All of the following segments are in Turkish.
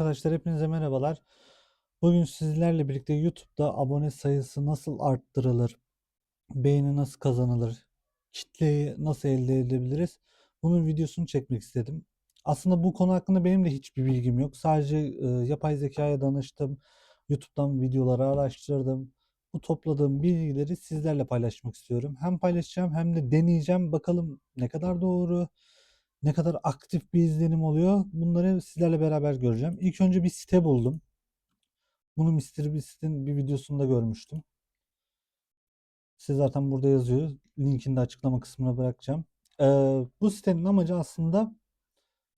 arkadaşlar, hepinize merhabalar. Bugün sizlerle birlikte YouTube'da abone sayısı nasıl arttırılır, beğeni nasıl kazanılır, kitleyi nasıl elde edebiliriz? Bunun videosunu çekmek istedim. Aslında bu konu hakkında benim de hiçbir bilgim yok. Sadece e, yapay zekaya danıştım. YouTube'dan videoları araştırdım. Bu topladığım bilgileri sizlerle paylaşmak istiyorum. Hem paylaşacağım hem de deneyeceğim. Bakalım ne kadar doğru, ne kadar aktif bir izlenim oluyor. Bunları sizlerle beraber göreceğim. İlk önce bir site buldum. Bunu Mr. Beast'in bir videosunda görmüştüm. Size zaten burada yazıyor. Linkini de açıklama kısmına bırakacağım. Ee, bu sitenin amacı aslında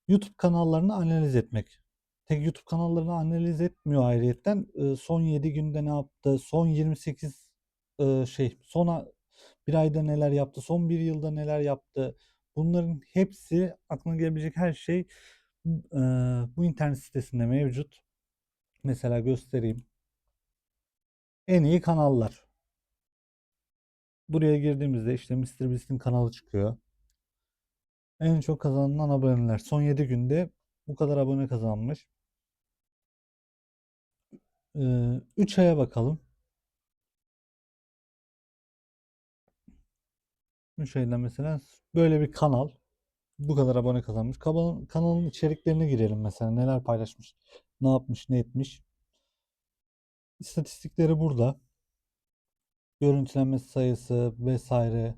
YouTube kanallarını analiz etmek. Tek YouTube kanallarını analiz etmiyor ayrıyetten. Ee, son 7 günde ne yaptı? Son 28 e, şey, son bir ayda neler yaptı? Son bir yılda neler yaptı? Bunların hepsi aklına gelebilecek her şey e, bu internet sitesinde mevcut. Mesela göstereyim. En iyi kanallar. Buraya girdiğimizde işte Mr. Beast'in kanalı çıkıyor. En çok kazanılan aboneler. Son 7 günde bu kadar abone kazanmış. 3 aya bakalım. 3 ayda mesela böyle bir kanal bu kadar abone kazanmış. Kanalın, kanalın içeriklerine girelim mesela. Neler paylaşmış, ne yapmış, ne etmiş. İstatistikleri burada. Görüntülenme sayısı vesaire.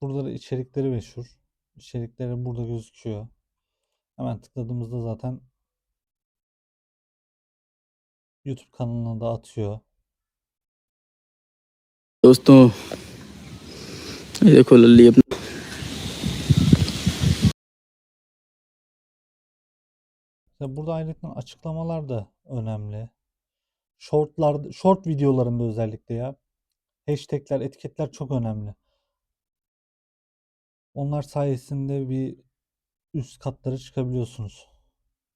Burada da içerikleri meşhur. İçerikleri burada gözüküyor. Hemen tıkladığımızda zaten YouTube kanalına da atıyor. दोस्तों ये देखो लल्ली अपना Mesela burada ayrıca açıklamalar da önemli. Shortlar, short videolarında özellikle ya. Hashtagler, etiketler çok önemli. Onlar sayesinde bir üst katlara çıkabiliyorsunuz.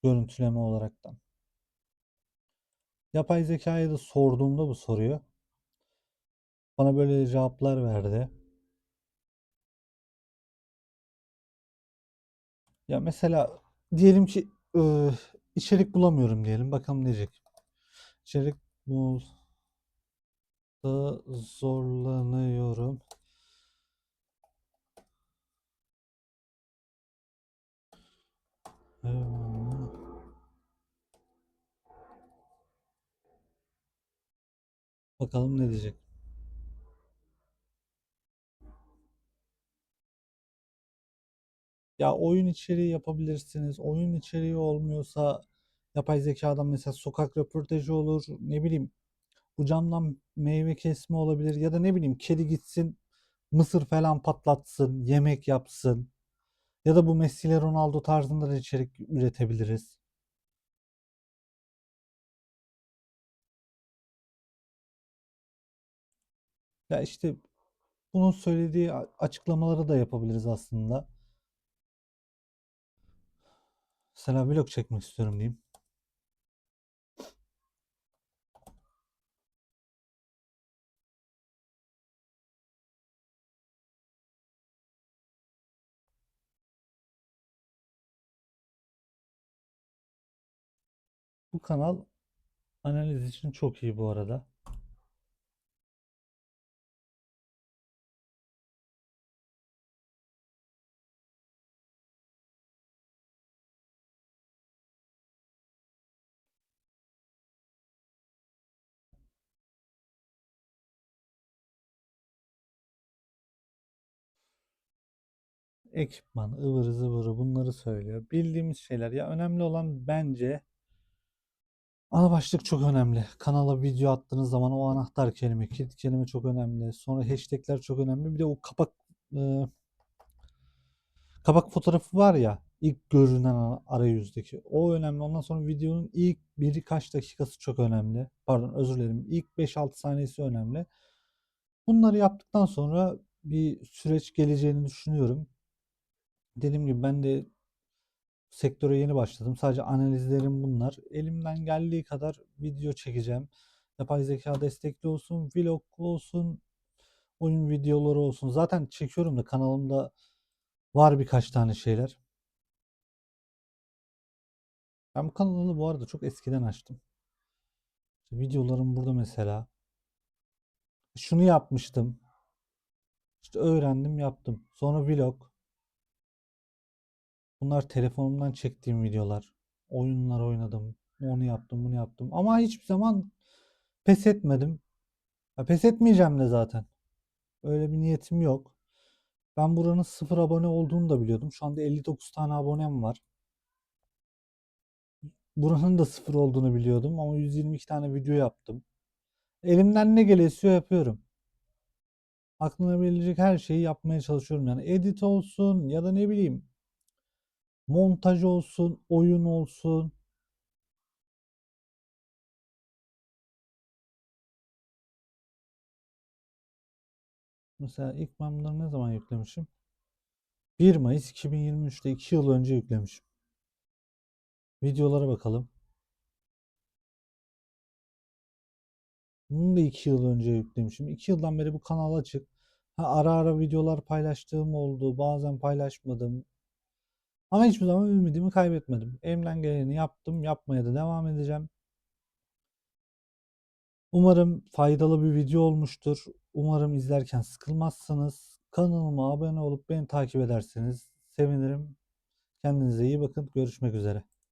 Görüntüleme olaraktan. Yapay zekaya da sorduğumda bu soruyu bana böyle cevaplar verdi. Ya mesela diyelim ki e, içerik bulamıyorum diyelim. Bakalım ne diyecek. İçerik bulda zorlanıyorum. Ee, Bakalım ne diyecek. Ya oyun içeriği yapabilirsiniz. Oyun içeriği olmuyorsa yapay zekadan mesela sokak röportajı olur. Ne bileyim bu camdan meyve kesme olabilir ya da ne bileyim kedi gitsin mısır falan patlatsın, yemek yapsın. Ya da bu Messi ile Ronaldo tarzında da içerik üretebiliriz. Ya işte bunun söylediği açıklamaları da yapabiliriz aslında. Mesela vlog çekmek istiyorum diyeyim. Bu kanal analiz için çok iyi bu arada. Ekipman, ıvırı zıvırı bunları söylüyor. Bildiğimiz şeyler. Ya önemli olan bence ana başlık çok önemli. Kanala video attığınız zaman o anahtar kelime, kilit kelime çok önemli. Sonra hashtagler çok önemli. Bir de o kapak e, kapak fotoğrafı var ya ilk görünen arayüzdeki. O önemli. Ondan sonra videonun ilk birkaç dakikası çok önemli. Pardon özür dilerim. İlk 5-6 saniyesi önemli. Bunları yaptıktan sonra bir süreç geleceğini düşünüyorum. Dediğim gibi ben de sektöre yeni başladım. Sadece analizlerim bunlar. Elimden geldiği kadar video çekeceğim. Yapay zeka destekli olsun, vlog olsun, oyun videoları olsun. Zaten çekiyorum da kanalımda var birkaç tane şeyler. Ben bu kanalı bu arada çok eskiden açtım. Videolarım burada mesela. Şunu yapmıştım. İşte öğrendim yaptım. Sonra vlog. Bunlar telefonumdan çektiğim videolar. Oyunlar oynadım. Onu yaptım, bunu yaptım. Ama hiçbir zaman pes etmedim. Ya pes etmeyeceğim de zaten. Öyle bir niyetim yok. Ben buranın sıfır abone olduğunu da biliyordum. Şu anda 59 tane abonem var. Buranın da sıfır olduğunu biliyordum ama 122 tane video yaptım. Elimden ne geliyorsa yapıyorum. Aklına gelecek her şeyi yapmaya çalışıyorum. Yani edit olsun ya da ne bileyim montaj olsun, oyun olsun. Mesela ilk ben bunları ne zaman yüklemişim? 1 Mayıs 2023'te 2 yıl önce yüklemişim. Videolara bakalım. Bunu da 2 yıl önce yüklemişim. 2 yıldan beri bu kanal açık. Ha, ara ara videolar paylaştığım oldu. Bazen paylaşmadım. Ama hiçbir zaman ümidimi kaybetmedim. Elimden geleni yaptım. Yapmaya da devam edeceğim. Umarım faydalı bir video olmuştur. Umarım izlerken sıkılmazsınız. Kanalıma abone olup beni takip ederseniz sevinirim. Kendinize iyi bakın. Görüşmek üzere.